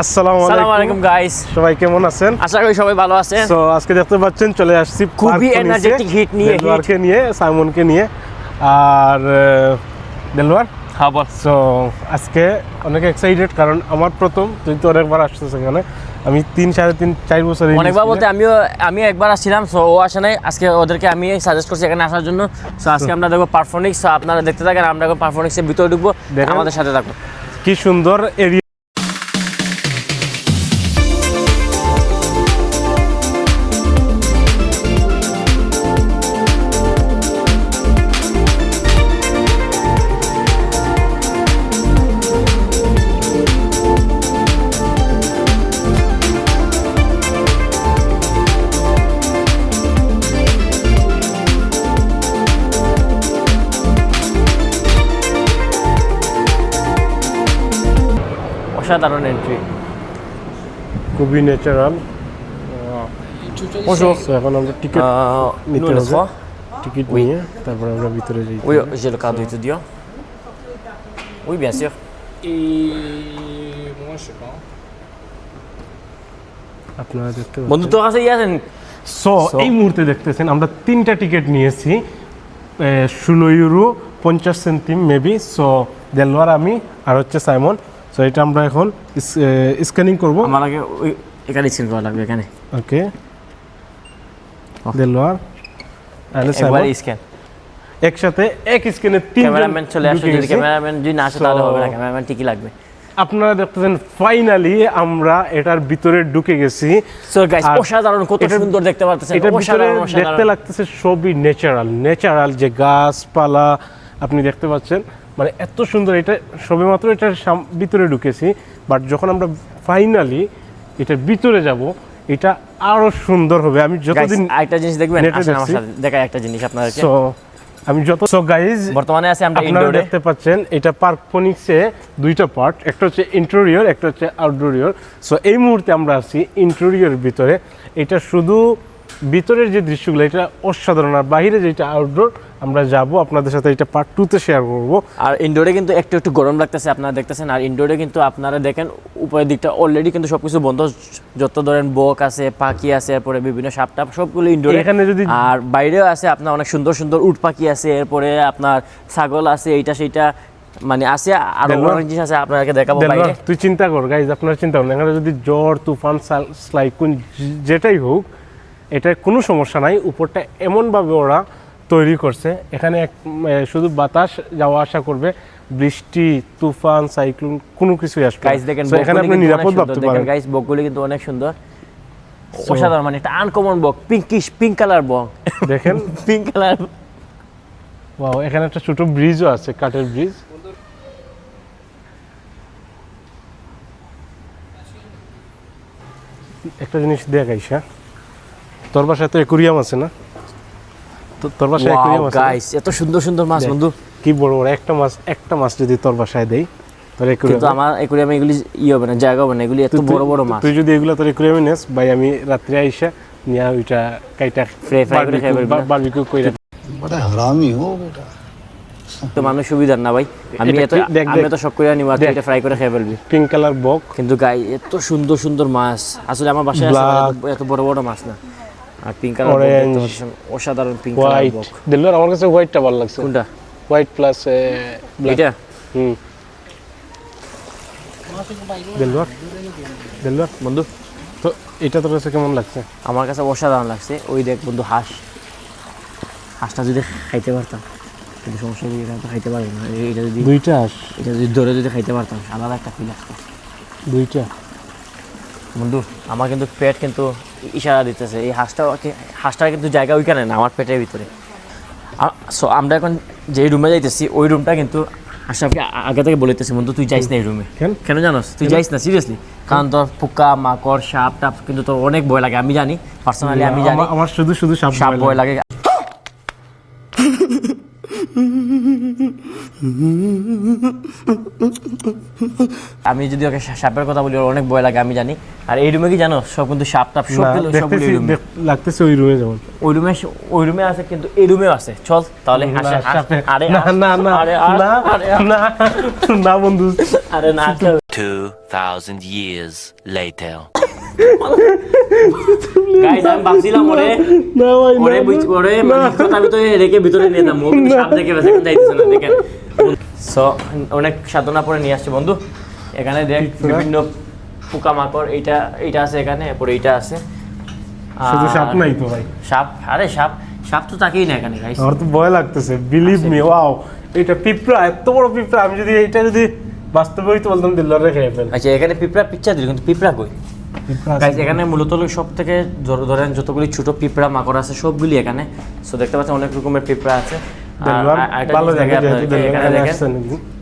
আসসালামু আলাইকুম। গাইস সবাই কেমন আছেন? আশা করি সবাই ভালো আছেন। তো আজকে দেখতে পাচ্ছেন চলে আসছি খুবই energetic hit নিয়ে। দেলওয়ারকে নিয়ে সাইমনকে নিয়ে। আর দেলওয়ার হ্যাঁ বল। সো আজকে অনেক এক্সাইটেড কারণ আমার প্রথম তুই তো অনেকবার আসছিস এখানে। আমি তিন সাড়ে তিন চার বছর অনেকবার বলতে আমিও আমি একবার আসছিলাম সো ও আসে নাই। আজকে ওদেরকে আমি সাজেস্ট করছি এখানে আসার জন্য। সো আজকে আমরা দেখব পারফরমেন্স আপনারা দেখতে থাকেন আমরা এখন পারফরমেন্সের ভিতরে ঢুকবো। আমাদের সাথে থাকুন। কি সুন্দর এরিয়া অসাধারণ এন্ট্রি খুবই ন্যাচারাল এখন আমরা টিকিট নিতে হবে। টিকিট নিয়ে তারপরে আমরা ভিতরে যাই। Oui j'ai le carte d'étudiant oui bien sûr. Et moi, je sais pas. আপনারা দেখতে বন্ধু তোর কাছে আছেন? সো এই মুহূর্তে দেখতেছেন আমরা তিনটা টিকিট নিয়েছি। ষোলো ইউরো পঞ্চাশ সেন্টিম মেবি সো দেলওয়ার আমি আর হচ্ছে সাইমন। সো এটা আমরা এখন স্ক্যানিং করব। আমার আগে এখানে স্ক্রিন করা লাগবে এখানে। ওকে দেলওয়ার আর একবার স্ক্যান একসাথে এক স্ক্যানে তিন ক্যামেরাম্যান চলে আসে যদি ক্যামেরাম্যান যদি না আসে তাহলে হবে না। ক্যামেরাম্যান ঠিকই লাগবে। আপনারা দেখতেছেন ফাইনালি আমরা এটার ভিতরে ঢুকে গেছি। সো গাইস অসাধারণ কত সুন্দর দেখতে পাচ্ছেন ভিতরে অসাধারণ দেখতে লাগতেছে সবই ন্যাচারাল ন্যাচারাল যে গাছপালা আপনি দেখতে পাচ্ছেন মানে এত সুন্দর এটা সবেমাত্র এটার ভিতরে ঢুকেছি বাট যখন আমরা ফাইনালি এটার ভিতরে যাব এটা আরও সুন্দর হবে। আমি যতদিন একটা জিনিস দেখবেন আমার সাথে দেখাই একটা জিনিস আপনাদেরকে। সো আমি যত সো গাইজ বর্তমানে আছে আমরা ইনডোরে দেখতে পাচ্ছেন এটা পার্ক পার্কফোনিক্সে দুইটা পার্ট একটা হচ্ছে ইন্টেরিয়র একটা হচ্ছে আউটডোরিয়র সো এই মুহূর্তে আমরা আছি ইন্টেরিয়র ভিতরে। এটা শুধু ভিতরের যে দৃশ্যগুলো এটা অসাধারণ আর বাইরে যেটা আউটডোর আমরা যাব আপনাদের সাথে এটা পার্ট টুতে শেয়ার করব। আর ইনডোরে কিন্তু একটু একটু গরম লাগতেছে আপনারা দেখতেছেন। আর ইনডোরে কিন্তু আপনারা দেখেন উপরের দিকটা অলরেডি কিন্তু সবকিছু বন্ধ। যত ধরেন বক আছে পাখি আছে এরপরে বিভিন্ন সাপ টাপ সবগুলো ইনডোরে এখানে যদি- আর বাইরেও আছে আপনার অনেক সুন্দর সুন্দর উট পাখি আছে এরপরে আপনার ছাগল আছে এইটা সেইটা মানে আছে আর? অনেক জিনিস আছে আপনাকে দেখাবো বাইরে। তুই চিন্তা কর গাইজ আপনারা চিন্তা করেন এখানে যদি জ্বর তুফান স্লাইকুন যেটাই হোক এটা কোনো সমস্যা নাই। উপরটা এমনভাবে ওরা তৈরি করছে। এখানে এক শুধু বাতাস যাওয়া আসা করবে বৃষ্টি তুফান সাইক্লোন কোনো কিছুই আসবে গাইস দেখেন এখানে আপনি নিরাপদ ভাবতে পারেন। গাইস বকগুলি কিন্তু অনেক সুন্দর। অসাধারণ মানে এটা আনকমন বক পিঙ্কিশ পিঙ্ক কালার বক। দেখেন। পিঙ্ক কালার ওয়াও এখানে একটা ছোট ব্রিজও আছে কাঠের ব্রিজ একটা জিনিস দেখ আইসা তোর বাসায় তো একুরিয়াম আছে না? তোর বাসায় গাইস এত সুন্দর সুন্দর মাছ বন্ধু। কি বড় বড় একটা মাছ একটা মাছ যদি তোর বাসায় দেই তোর কিন্তু আমার এগুলি ইয়ে হবে না জায়গা হবে না এগুলি এত বড় বড় মাছ। তুই যদি তোর নেস ভাই আমি আইসা নিয়া ওইটা কাইটা ফ্রাই ফ্রাই করে বারবিকিউ কইরা বড় হারামি তো মানুষ সুবিধার না ভাই। আমি এত আমি এত করে নিব এটা ফ্রাই করে খেয়ে ফেলবি। পিঙ্ক কালার বক। কিন্তু গাই এত সুন্দর সুন্দর মাছ। আসলে আমার বাসায় এত বড় বড় মাছ না। আর পিঙ্ক কালার. অসাধারণ পিঙ্ক কালার বক। আমার কাছে হোয়াইটটা ভালো লাগছে। কোনটা? হোয়াইট প্লাস ব্ল্যাক এটা হুম। বন্ধু তো এটা তোর কাছে কেমন লাগছে? আমার কাছে অসাধারণ লাগছে। ওই দেখ বন্ধু হাঁস। হাঁসটা যদি খাইতে পারতাম কিন্তু সমস্যা হলো এটা তো খাইতে পারি না। এটা যদি দুইটা আস এটা যদি ধরে যদি খাইতে পারতাম আলাদা একটা ফিল আসতো। দুইটা? বন্ধু আমার কিন্তু পেট কিন্তু ইশারা দিতেছে। এই হাঁসটা হাঁসটার কিন্তু জায়গা ওইখানে না আমার পেটের ভিতরে। সো আমরা এখন যে রুমে যাইতেছি ওই রুমটা কিন্তু আশরাফকে আগে থেকে বলিতেছি বন্ধু তুই যাইস না এই রুমে কেন? জানোস? তুই যাইস না সিরিয়াসলি কারণ তোর পোকা মাকড় সাপ টাপ কিন্তু তোর অনেক ভয় লাগে। আমি জানি পার্সোনালি আমি জানি। আমার- শুধু শুধু সাপ ভয় লাগে। আমি যদি ওকে সাপের কথা বলি ওর অনেক ভয় লাগে আমি জানি। আর এই রুমে কি জানো? সব কিন্তু সাপ টাপ সব লাগতেছে ওই রুমে যেমন ওই রুমে ওই রুমে আছে কিন্তু এই রুমেও আছে। চল তাহলে আরে না না না আরে না আরে না না বন্ধু। আরে না 2,000 years later. গাইস আমি ভাবছিলাম ওরে না ভাই না, ওরে ওরে মানে কথা ভিতরে রেখে ভিতরে নিয়ে যাব। ও কিন্তু সাপ দেখে বেঁচে যাইতেছে না দেখেন। সো অনেক সাধনা পরে নিয়ে আসছে বন্ধু। এখানে দেখ বিভিন্ন পোকামাকড় এইটা এইটা আছে এখানে এরপরে এইটা আছে। শুধু সাপ নাই তো ভাই? সাপ? আরে সাপ সাপ তো তাকেই না এখানে গাইস আমার তো ভয় লাগতেছে বিলিভ মি ওয়াও এটা পিঁপড়া এত বড় পিঁপড়া আমি যদি এটা যদি বাস্তবে হইতো বলতাম দিল্লারে খেয়ে ফেল। আচ্ছা এখানে পিঁপড়া পিকচার দিল কিন্তু পিঁপড়া কই? গাইস এখানে মূলত সব থেকে ধর- ধরেন যতগুলি ছোট পিঁপড়া মাকড় আছে সবগুলি এখানে। সো দেখতে পাচ্ছেন অনেক রকমের পিঁপড়া আছে। ভালো।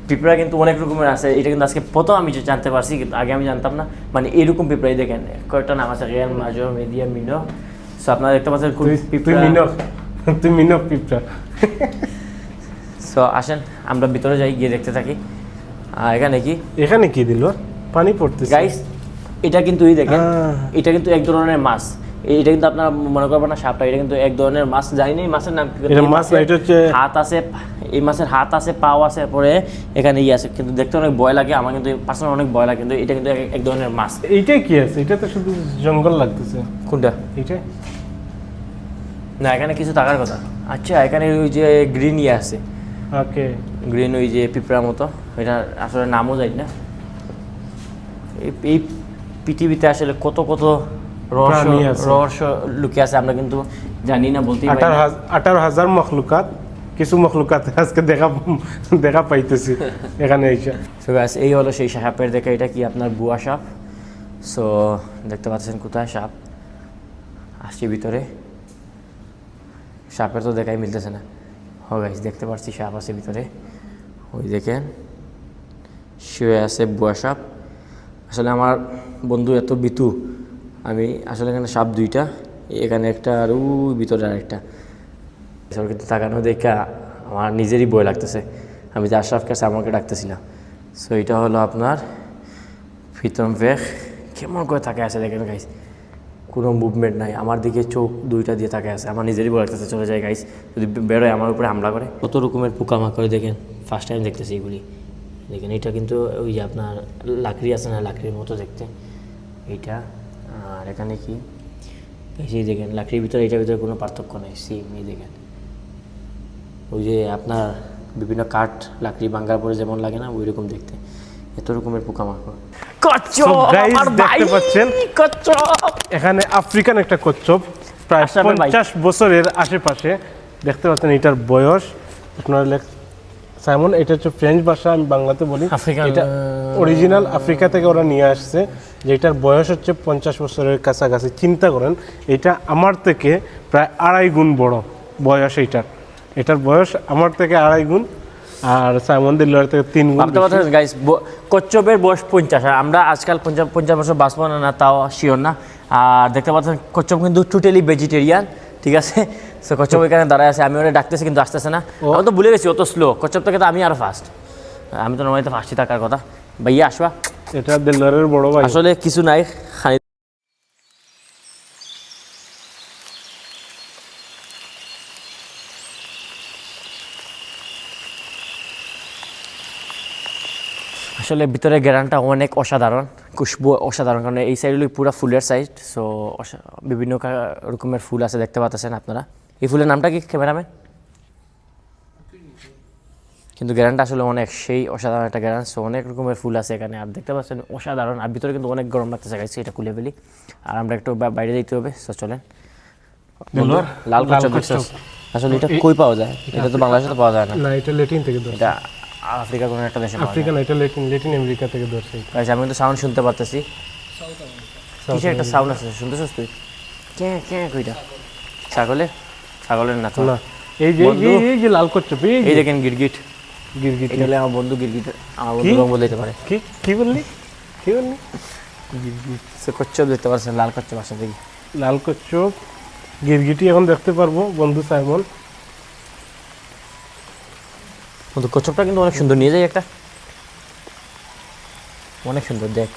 পিঁপড়া কিন্তু অনেক রকমের আছে এটা কিন্তু আজকে প্রথম আমি জানতে পারছি কিন্তু আগে আমি জানতাম না। মানে এরকম পিঁপড়াই দেখেন কয়েকটা নাম আছে মাজর মেদিয়া মিনো। সো আপনারা দেখতে পাচ্ছেন খুব তুই তুই পিঁপড়া। পিঁপড়া। সো আসেন আমরা ভিতরে যাই গিয়ে দেখতে থাকি। এখানে কি? এখানে কি দিল? পানি পড়তেছে। গাইস এটা কিন্তু এই দেখেন এটা কিন্তু এক ধরনের মাছ। এটা কিন্তু আপনারা মনে করবেন না সাপটা এটা কিন্তু এক ধরনের মাছ জানি না মাছের নাম কি? এটা মাছ না, এটা হচ্ছে- হাত আছে এই মাছের হাত আছে পাও আছে পরে এখানে ইয়ে আছে কিন্তু দেখতে অনেক ভয় লাগে আমার কিন্তু পার্সোনাল অনেক ভয় লাগে কিন্তু এটা কিন্তু এক- ধরনের মাছ। এইটাই কি আছে? এটা তো শুধু জঙ্গল লাগতেছে। কোনটা? এইটাই। না এখানে কিছু থাকার কথা। আচ্ছা এখানে ওই যে গ্রিন ইয়ে আছে। ওকে। গ্রিন ওই যে পিঁপড়ার মতো এটা আসলে নামও যাই না। এই এই পৃথিবীতে আসলে কত কত রহস্য প্রাণী আছে। রহস্য লুকিয়ে আছে আমরা কিন্তু জানি না বলতেই আঠারো হাজার মখলুকাত কিছু মখলুকাত আজকে দেখা দেখা পাইতেছি এখানে এসে। সো গাইস এই হলো সেই সাপের দেখে এটা কি আপনার বুয়া সাপ? সো দেখতে পাচ্ছেন কোথায় সাপ? আসছি ভিতরে। সাপের তো দেখাই মিলতেছে না। ও গাইস দেখতে পাচ্ছি সাপ আছে ভিতরে। ওই দেখেন শুয়ে আছে বুয়া সাপ। আসলে আমার বন্ধু এত বিতু আমি আসলে এখানে সাপ দুইটা, এখানে একটা আর ওই ভিতরে আরেকটা। এসব কিন্তু তাকানো দেখা আমার নিজেরই বই লাগতেছে। আমি যে আশরাফ কাছে আমাকে ডাকতেছিলাম সো এটা হলো আপনার ফিতম বেগ। কেমন করে থাকে আছে দেখেন গাইস কোনো মুভমেন্ট নাই। আমার দিকে চোখ দুইটা দিয়ে থাকে আছে। আমার নিজেরই বই লাগতেছে। চলে যায় গাইস যদি বেরোয় আমার উপরে হামলা করে। কত রকমের পোকামাকড় দেখেন। ফার্স্ট টাইম দেখতেছি এগুলি। দেখেন, এটা কিন্তু ওই যে আপনার লাকড়ি আছে না, লাকড়ির মতো দেখতে। এইটা আর এখানে কি? এই যে দেখেন লাকড়ির ভিতরে এটার ভিতরে কোনো পার্থক্য নেই সেম এই দেখেন। ওই যে আপনার বিভিন্ন কাঠ লাকড়ি ভাঙ্গার পরে যেমন লাগে না ওই রকম দেখতে। এত রকমের পোকামাকড়। guys, দেখতে পাচ্ছেন? কচ্ছপ। এখানে আফ্রিকান একটা কচ্ছপ প্রায় আশরাফের পঞ্চাশ বছরের আশেপাশে। দেখতে পাচ্ছেন এটার বয়স। আপনার লেখ সাইমন এটা হচ্ছে ফ্রেঞ্চ ভাষা আমি বাংলাতে বলি। আফ্রিকান, এটা অরিজিনাল আফ্রিকা থেকে ওরা নিয়ে আসছে। যেটার বয়স হচ্ছে পঞ্চাশ বছরের কাছাকাছি চিন্তা করেন এটা আমার থেকে প্রায় আড়াই গুণ বড় বয়স এইটার। এটার বয়স আমার থেকে আড়াই গুণ আর সাইমন দিল্লার থেকে তিন গুণ গাইস কচ্ছপের বয়স পঞ্চাশ আর আমরা আজকাল পঞ্চাশ পঞ্চাশ বছর বাঁচবো না না তাও শিওর না। আর দেখতে পাচ্ছেন কচ্ছপ কিন্তু টোটালি ভেজিটেরিয়ান ঠিক আছে? সো কচ্ছপ এখানে দাঁড়ায় আছে আমি ওরা ডাকতেছি কিন্তু আসতেছে না। আমি তো ভুলে গেছি অত স্লো কচ্ছপ থেকে তো আমি আরও ফাস্ট আমি তো নর্মালি তো ফার্স্টই থাকার কথা। ভাইয়া আসবা। এটা দিল্লারের বড় ভাই। আসলে কিছু নাই আসলে ভিতরে গ্যারানটা অনেক অসাধারণ, খুশবু অসাধারণ, কারণ এই সাইডগুলি পুরো ফুলের সাইড সো বিভিন্ন রকমের ফুল আছে, দেখতে পাচ্ছেন আপনারা। এই ফুলের নামটা কি ক্যামেরাম্যান কিন্তু গ্যারানটা আসলে অনেক সেই অসাধারণ একটা গ্যারান সো অনেক রকমের ফুল আছে এখানে। আর দেখতে পাচ্ছেন অসাধারণ আর ভিতরে কিন্তু অনেক গরম লাগতেছে গাইছি এটা খুলে ফেলি। আর আমরা একটু বাইরে যেতে হবে সো চলেন। লাল কচ্ছপ আসলে এটা কই পাওয়া যায়? এটা তো বাংলাদেশে তো পাওয়া যায় না। না এটা লেটিন থেকে ধরছে। এটা আফ্রিকার কোনো একটা দেশে আফ্রিকা না এটা লেটিন লেটিন আমেরিকা থেকে ধরছে। গাইস আমি কিন্তু সাউন্ড শুনতে পারতেছি। কিসের একটা সাউন্ড আছে শুনতেছিস তুই? কে কে কইটা? ছাগলের? ছাগলের না তো। না এই যে এই যে লাল কচ্ছপ এই দেখেন গিরগিট। গিরগিট এটা হলে আমার বন্ধু গিরগিট আমার বন্ধু রঙ বলতে পারে। কি? কি বললি? কি বললি? সে কচ্ছপ দেখতে পাচ্ছেন লাল কচ্ছপ আসে দেখি। লাল কচ্ছপ গিরগিটি এখন দেখতে পারব বন্ধু সাইমন। কিন্তু কচ্ছপটা কিন্তু অনেক সুন্দর নিয়ে যাই একটা। অনেক সুন্দর দেখ।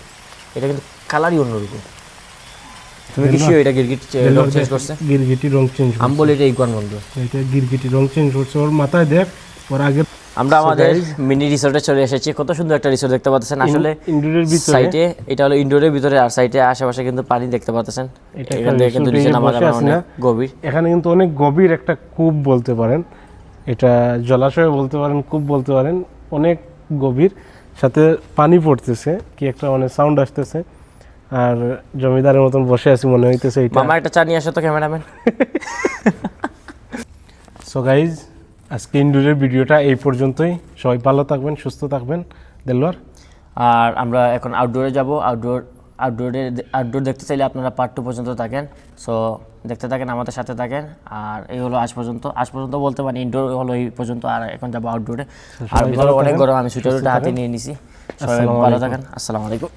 এটা কিন্তু কালারই অন্যরকম। তুমি কি শিও এটা গিরগিট রং চেঞ্জ করছে? গিরগিটি রং চেঞ্জ আমি বলি এটা ইগুয়ান বন্ধু এটা গিরগিটি রং চেঞ্জ করছে। ওর মাথায় দেখ ওর আগে আমরা আমাদের মিনি রিসোর্টে চলে এসেছি। কত সুন্দর একটা রিসোর্ট দেখতে পাচ্ছেন। আসলে ইনডোরের ভিতরে সাইটে এটা হলো ইনডোরের ভিতরে আর সাইটে আশেপাশে কিন্তু পানি দেখতে পাচ্ছেন। এখান থেকে কিন্তু নিচে নামা যাবে অনেক গভীর। এখানে কিন্তু অনেক গভীর একটা কূপ বলতে পারেন। এটা জলাশয় বলতে পারেন কূপ বলতে পারেন অনেক গভীর। সাথে পানি পড়তেছে কি একটা মানে সাউন্ড আসতেছে। আর জমিদারের মতন বসে আছি মনে হইতেছে এটা। মামা একটা চা নিয়ে আসো তো ক্যামেরাম্যান। সো গাইজ আজকে ইন্ডোরের ভিডিওটা এই পর্যন্তই। সবাই ভালো থাকবেন সুস্থ থাকবেন। দেলোয়ার। আর আমরা এখন আউটডোরে যাব। আউটডোর আউটডোরে আউটডোর দেখতে চাইলে আপনারা পার্ট টু পর্যন্ত থাকেন। সো দেখতে থাকেন আমাদের সাথে থাকেন। আর এই হলো আজ পর্যন্ত। আজ পর্যন্ত বলতে পারি ইনডোর হলো এই পর্যন্ত। আর এখন যাব আউটডোরে আর ভিতরে অনেক গরম আমি সুইটার হাতে নিয়ে নিছি। সবাই ভালো থাকেন। আসসালামু আলাইকুম।